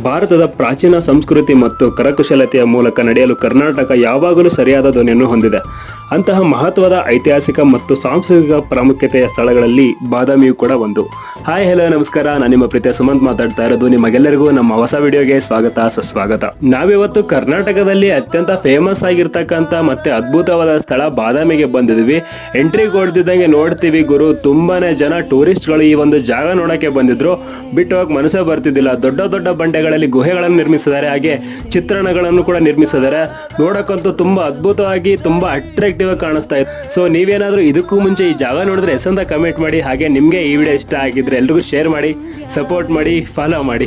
ಭಾರತದ ಪ್ರಾಚೀನ ಸಂಸ್ಕೃತಿ ಮತ್ತು ಕರಕುಶಲತೆಯ ಮೂಲಕ ನಡೆಯಲು ಕರ್ನಾಟಕ ಯಾವಾಗಲೂ ಸರಿಯಾದ ಧ್ವನಿಯನ್ನು ಹೊಂದಿದೆ. ಅಂತಹ ಮಹತ್ವದ ಐತಿಹಾಸಿಕ ಮತ್ತು ಸಾಂಸ್ಕೃತಿಕ ಪ್ರಾಮುಖ್ಯತೆಯ ಸ್ಥಳಗಳಲ್ಲಿ ಬಾದಾಮಿಯು ಕೂಡ ಒಂದು. ಹಾಯ್ ಹಲೋ ನಮಸ್ಕಾರ. ನಾನು ನಿಮ್ಮ ಪ್ರೀತಿಯ ಸುಮಂತ್ ಮಾತಾಡ್ತಾ ಇರೋದು. ನಿಮಗೆಲ್ಲರಿಗೂ ನಮ್ಮ ಹೊಸ ವಿಡಿಯೋಗೆ ಸ್ವಾಗತ, ಸುಸ್ವಾಗತ. ನಾವಿವತ್ತು ಕರ್ನಾಟಕದಲ್ಲಿ ಅತ್ಯಂತ ಫೇಮಸ್ ಆಗಿರ್ತಕ್ಕಂಥ ಮತ್ತೆ ಅದ್ಭುತವಾದ ಸ್ಥಳ ಬಾದಾಮಿಗೆ ಬಂದಿದ್ವಿ. ಎಂಟ್ರಿ ಕೊಡ್ತಿದ್ದಂಗೆ ನೋಡ್ತೀವಿ ಗುರು. ತುಂಬಾನೇ ಜನ ಟೂರಿಸ್ಟ್ಗಳು ಈ ಒಂದು ಜಾಗ ನೋಡಕ್ಕೆ ಬಂದಿದ್ರು. ಬಿಟ್ಟು ಹೋಗಿ ಮನಸ್ಸೇ ಬರ್ತಿದ್ದಿಲ್ಲ. ದೊಡ್ಡ ದೊಡ್ಡ ಬಂಡೆಗಳಲ್ಲಿ ಗುಹೆಗಳನ್ನು ನಿರ್ಮಿಸಿದ್ದಾರೆ. ಹಾಗೆ ಚಿತ್ರಣಗಳನ್ನು ಕೂಡ ನಿರ್ಮಿಸಿದ್ದಾರೆ. ನೋಡಕ್ಕಂತೂ ತುಂಬಾ ಅದ್ಭುತವಾಗಿ, ತುಂಬಾ ಅಟ್ರಾಕ್ಟಿವ್ ಕಾಣಿಸ್ತಾ ಇದೆ. ಸೊ ನೀವೇನಾದ್ರೂ ಇದಕ್ಕೂ ಮುಂಚೆ ಈ ಜಾಗ ನೋಡಿದ್ರೆ ಎಸ್ ಅಂತ ಕಮೆಂಟ್ ಮಾಡಿ, ಹಾಗೆ ನಿಮ್ಗೆ ಈ ವಿಡಿಯೋ ಇಷ್ಟ ಆಗಿದ್ರೆ ಎಲ್ರಿಗೂ ಶೇರ್ ಮಾಡಿ ಸಪೋರ್ಟ್ ಮಾಡಿ ಫಾಲೋ ಮಾಡಿ.